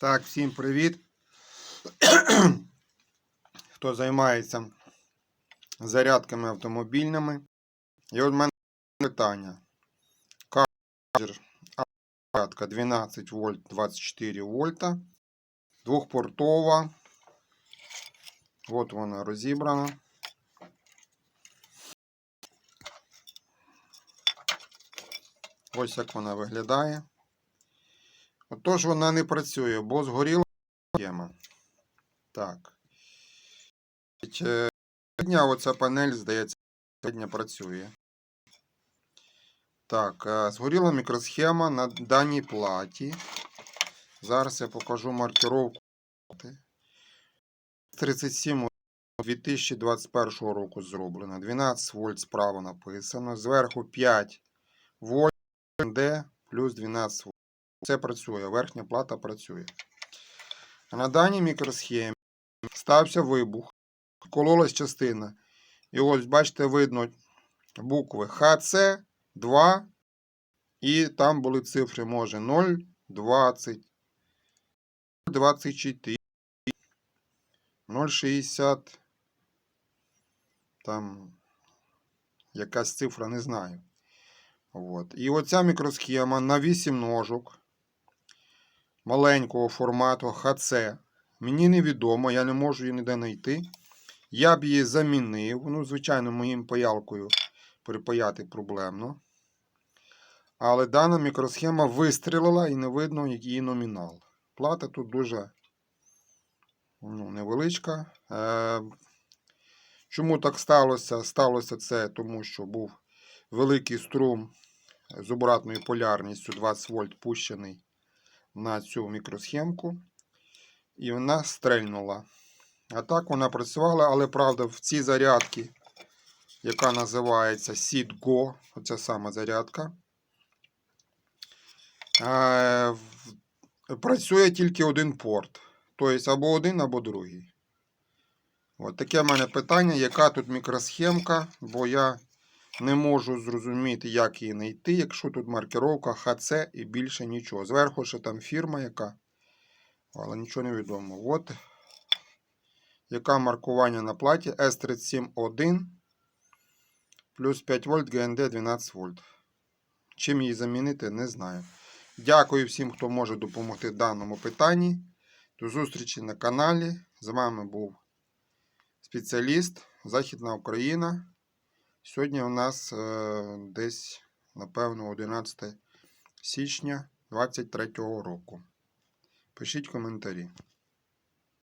Так, всім привіт. Хто займається зарядками автомобільними. І от в мене питання. Кажер зарядка 12 вольт 24 вольта. Двохпортова. От вона розібрана. Ось як вона виглядає. Отож вона не працює, бо згоріла схема. Так. Сьогодні оця панель, здається, сьогодні працює. Так, е, згоріла мікросхема на даній платі. Зараз я покажу маркировку. 37 2021 року зроблено. 12 вольт справа написано. Зверху 5 вольт Д плюс 12 вольт. Це працює, верхня плата працює. На даній мікросхемі стався вибух. Кололась частина. І ось, бачите, видно букви ХЦ2. І там були цифри, може, 0, 20, 24, 0,60. Там якась цифра, не знаю. От. І оця мікросхема на 8 ножок маленького формату ХЦ. Мені невідомо, я не можу її ніде знайти. Я б її замінив. Ну, звичайно, моїм паялкою припаяти проблемно. Але дана мікросхема вистрілила і не видно її номінал. Плата тут дуже ну, невеличка. Е, Чому так сталося? Сталося це тому, що був великий струм з обратною полярністю 20 вольт пущений на цю мікросхемку. І вона стрельнула. А так вона працювала, але правда, в цій зарядці, яка називається SeedGo, оця сама зарядка, е, працює тільки один порт. Тобто або один, або другий. От таке в мене питання, яка тут мікросхемка, бо я не можу зрозуміти, як її знайти, якщо тут маркировка ХЦ і більше нічого. Зверху ще там фірма яка, але нічого не відомо. От яке маркування на платі S371 плюс 5 вольт ГНД 12 вольт. Чим її замінити, не знаю. Дякую всім, хто може допомогти в даному питанні. До зустрічі на каналі. З вами був спеціаліст Західна Україна. Сьогодні у нас е, десь, напевно, 11 січня 2023 року. Пишіть коментарі.